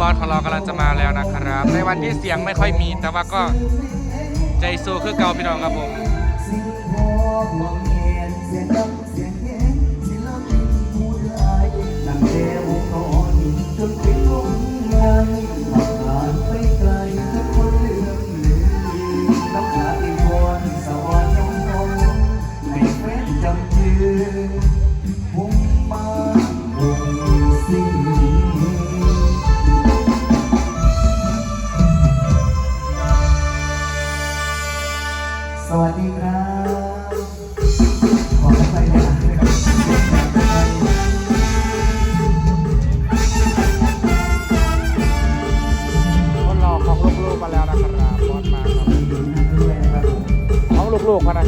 บอสของเรากำลังจะมาแล้วนะครับ ในวันที่เสียงไม่ค่อยมี แต่ว่าก็ใจสู้คือเก่าพี่น้องครับผม ดีครับขอไปเลยนะครับคนรอของลูกๆมาแล้วนะครับบอสมาครับด้วยนะครับผมของลูกๆพะนะ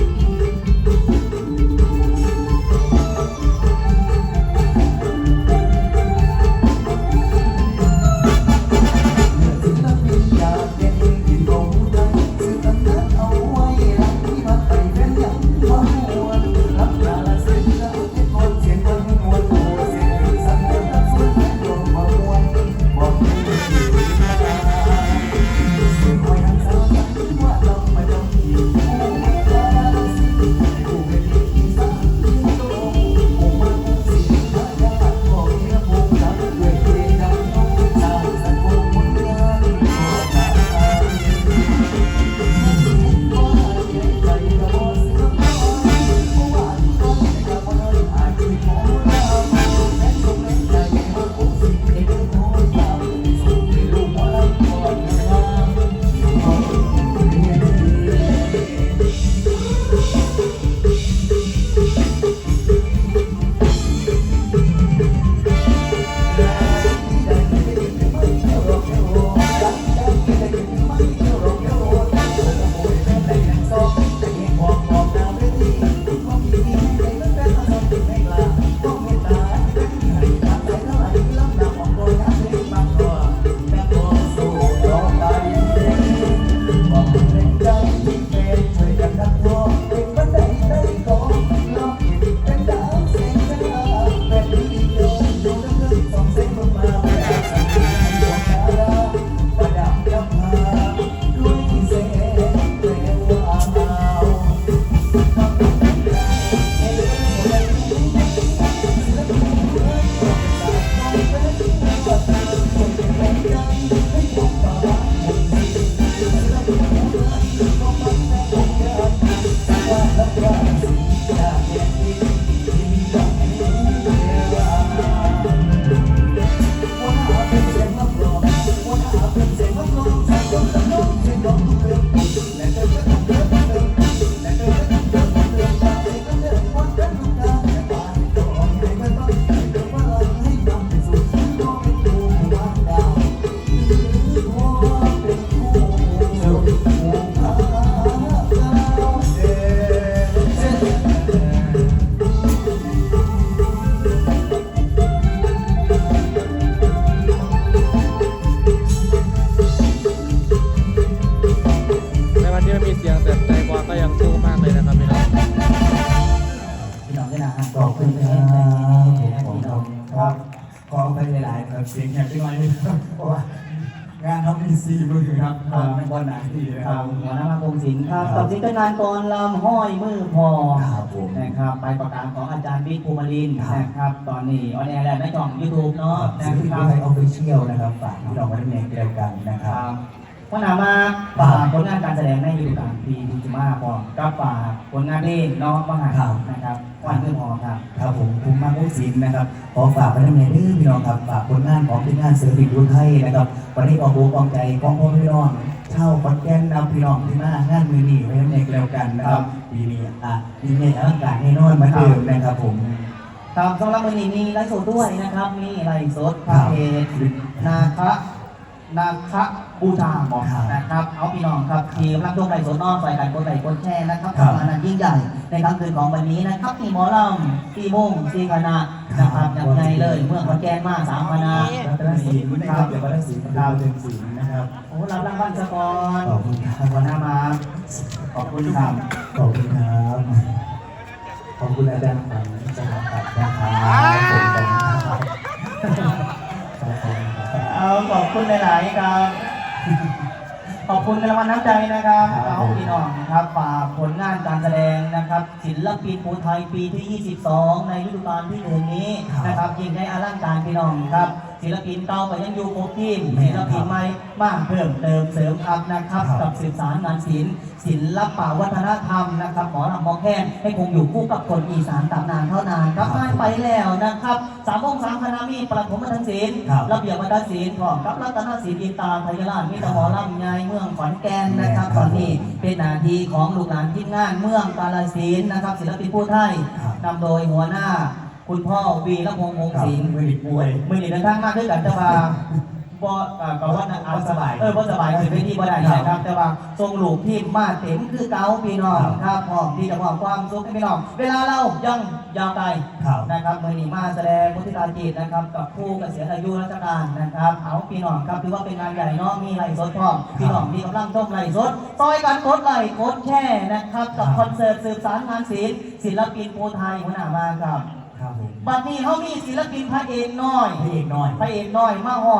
ขอบคุณครับผมครับขอไปหลายๆครับเสียงแหบไปหน่อยนึงครับเพราะว่างานเขามีซีมือครับบอลบอลหนาทีนะครับหัวหน้ามาคงศิลป์ครับกับซิงเกิลงานกรลำห้อยมือพอครับผมนะครับไปประกาศของอาจารย์บิ๊กภูมิลินทร์ครับนะครับ ตอนนี้ออนแอร์แล้วในช่องยูทูบเนาะนะคเป็รันบไทยออฟฟิเชียลนะครับฝากพี่น้องไว้ในเดียวกันนะครับ บวันหนามาฝากผลงานการแสดงในฤดูกาลปีที่จะมาพร้อมกับฝากผลงานเพลงน้องมหานะครับวันมือพอครับครับผมภูมิมากมุกศิลป์นะครับขอฝากไปในเมนือพี่น้องครับฝากผลงานของทีมงานเสือปิดรุ่นไทยนะครับวันนี้ออกบูกองใจกองพ่อพี่น้องเช่าคอนแกนนำพี่น้องที่มางานมือนี้ไว้ในเดียวกันนะครับปีนี้อะปีนี้อากาศแน่นอนเหมือนเดิมนะครับผมครับสำหรับวันนี้มีไลฟ์สดด้วยนะครับ มีไลฟ์สดครัทาบงเพจนาคะ นาคะบูชาบอกครับนะครับเอาพี่น้องครับทีมรักดวงไลฟ์สดนอกใส่กันกดไลค์กดแชร์นะครับครับ ทำงานอันยิ่งใหญ่ในค่ำคืนของวันนี้นะครับที่หมอลำที่มุ่งที่คณะนะครับอย่างไรเลยเมื่อคนแกนมาสามคณะรัตนศิลป์นะครับเดี๋ยวรัตนศิลป์ดาวเดือนศิลป์นะครับ โอ้รับรางวัลสกอนขอบคุณครับ หัวหน้ามาขอบคุณครับขอบคุณครับ ขอบคุณอาจารย์ฝันสถาปัตย์นะครับขอบคุณครับ ขอบคุณครับเอาขอบคุณหลายๆครับ ขอบคุณในรางวัลน้ำใจนะครับครับเอาพี่น้องนะครับฝากผลงานการแสดงนะครับ ศิลปินภูไทยปีที่ 22 ในฤดูกาลที่หนึ่งนี้นะครับยิ่งได้อลังการพี่น้องครับ ศิลปินเก่าก็ยังอยู่ครบทีมศิลปินใหม่บ้างเพิ่มเติมเสริมทัพนะครับกับสืบสารงานศิลป์ศิลปะวัฒนธรรมนะครับหมอลำหมอแคนให้คงอยู่คู่กับคนอีสานตำนานเท่านานครับผ่านไปแล้วนะครับสามองค์สามคณะมีประถมทันศิลป์ครับระเบียบวัฒนศิลป์พร้อมกับรัตนศิลป์อินตาไทยราชมิตรหมอลำใหญ่เมืองขอนแก่นนะครับตอนนี้เป็นหน้าที่ของลูกหลานทีมงานเมืองกาลสินธุ์นะครับ ศิลปินผู้ไทยครับนำโดยหัวหน้า คุณพ่อวีระพงษ์วงศ์ศิลป์มือดิบป่วยมือดีเดินทางมาด้วยกันแต่ว่าบ่เอ่อกับว่านะบ่สบายเออบ่สบายคือไปที่บ่ได้นะครับ แต่ว่าทรงลูกทีมมาเต็มคือเก่าพี่น้องครับครับพร้อมที่จะมอบความสุขให้พี่น้อง เวลาเรายังยาวไกลครับนะครับมือนี้มาแสดงพุทธิตาจิตนะครับ กับผู้เกษียณอายุราชการนะครับเอาพี่น้องครับถือว่าเป็นงานใหญ่เนาะมีไลฟ์สดพร้อมพี่น้องที่กำลังชมไลฟ์สดซอยกันกดไลค์กดแชร์นะครับกับคอนเสิร์ตสืบสารงานศิลป์ศิลปินภูไทยหัวหน้ามาครับ ครับผมบัดนี้เขามีศิลปินพระเอกน้อยพระเอกน้อย พระเอกน้อยมาหอ